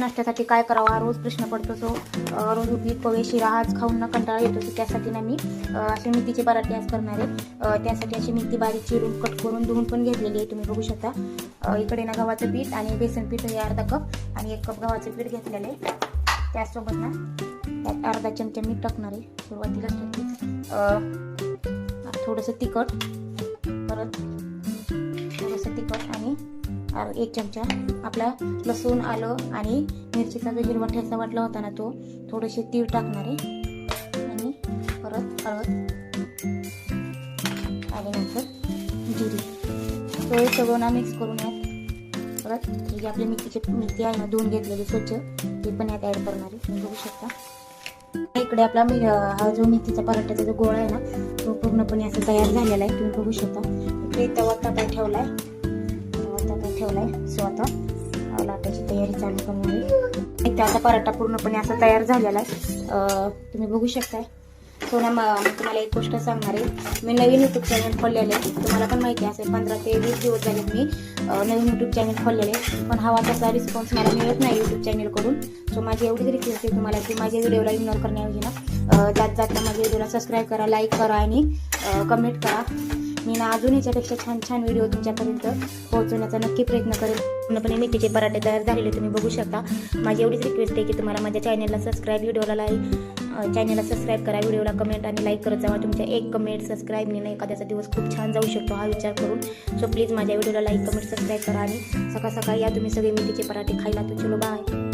नाश्त्यासाठी काय करावा? हा रोज प्रश्न पडतो सो रोज उपीट पोहे शिरा आज खाऊन ना कंटाळा येतो सो त्यासाठी ना मी. असे मेथीचे पराठे आज करणार आहे. त्यासाठी अशी मेथी बारीक चिरून कट करून धुवून पण घेतलेली आहे तुम्ही बघू शकता. इकडे ना गव्हाचं पीठ आणि बेसन पीठ हे अर्धा कप आणि एक कप गव्हाचं पीठ घेतलेलं आहे. त्याचसोबत ना त्यात अर्धा चमचा मीठ टाकणार आहे. सुरुवातीलाच टाकते. थोडंसं तिखट. परत थोडंसं तिखट आणि एक चमचा. आपला लसूण आलं आणि मिरचीचा जो हिरवा ठेचा वाटला होता ना तो थोडेसे तीळ टाकणार आहे. आणि परत हळद. आणि नंतर जिरी. तो हे सगळं ना मिक्स करून यात परत ही जी आपली मेथीची मेथी आहे ना धुवून घेतलेली स्वच्छ ती पण यात ॲड करणार आहे. तुम्ही बघू शकता. इकडे आपला मी हा जो मेथीचा पराठ्याचा जो गोळा आहे ना तो पूर्णपणे असा तयार झालेला आहे. तुम्ही बघू शकता. इकडे तवा ताटात ठेवला आहे ठेवला आहे सो आता त्याची तयारी चालू करून आहे इथे आता पराठा पूर्णपणे असा तयार झालेला आहे. तुम्ही बघू शकताय. सोना मी तुम्हाला एक गोष्ट सांगणार आहे. मी नवीन युट्यूब चॅनल खोललेले आहे. तुम्हाला पण माहिती असेल पंधरा ते वीस दिवस झाले मी नवीन युट्यूब चॅनल खोललेले आहे. पण हवा तसा रिस्पॉन्स मला मिळत नाही युट्यूब चॅनलकडून सो माझी एवढीच रिक्वेस्ट आहे तुम्हाला की माझ्या व्हिडिओला इग्नोर करण्याऐवजी ना जात जाता माझ्या व्हिडिओला सबस्क्राईब करा लाईक करा आणि कमेंट करा. मी ना अजून याच्यापेक्षा छान छान व्हिडिओ तुमच्यापर्यंत पोहोचवण्याचा नक्की प्रयत्न करेल पूर्णपणे मेथीचे पराठे तयार झालेले तुम्ही बघू शकता. माझी एवढीच रिक्वेस्ट आहे की तुम्हाला माझ्या चॅनलला सबस्क्राईब व्हिडिओला लाईक चॅनलला सबस्क्राईब करा व्हिडिओला कमेंट आणि लाईक करत जावा तुमच्या एक कमेंट सबस्क्राईबने ना एखाद्याचा दिवस खूप छान जाऊ शकतो हा विचार करून. सो प्लीज माझ्या व्हिडिओला लाईक कमेंट सबस्क्राईब करा आणि सकाळ सकाळी या तुम्ही सगळे मेथीचे पराठे खायला. तर चलो बाय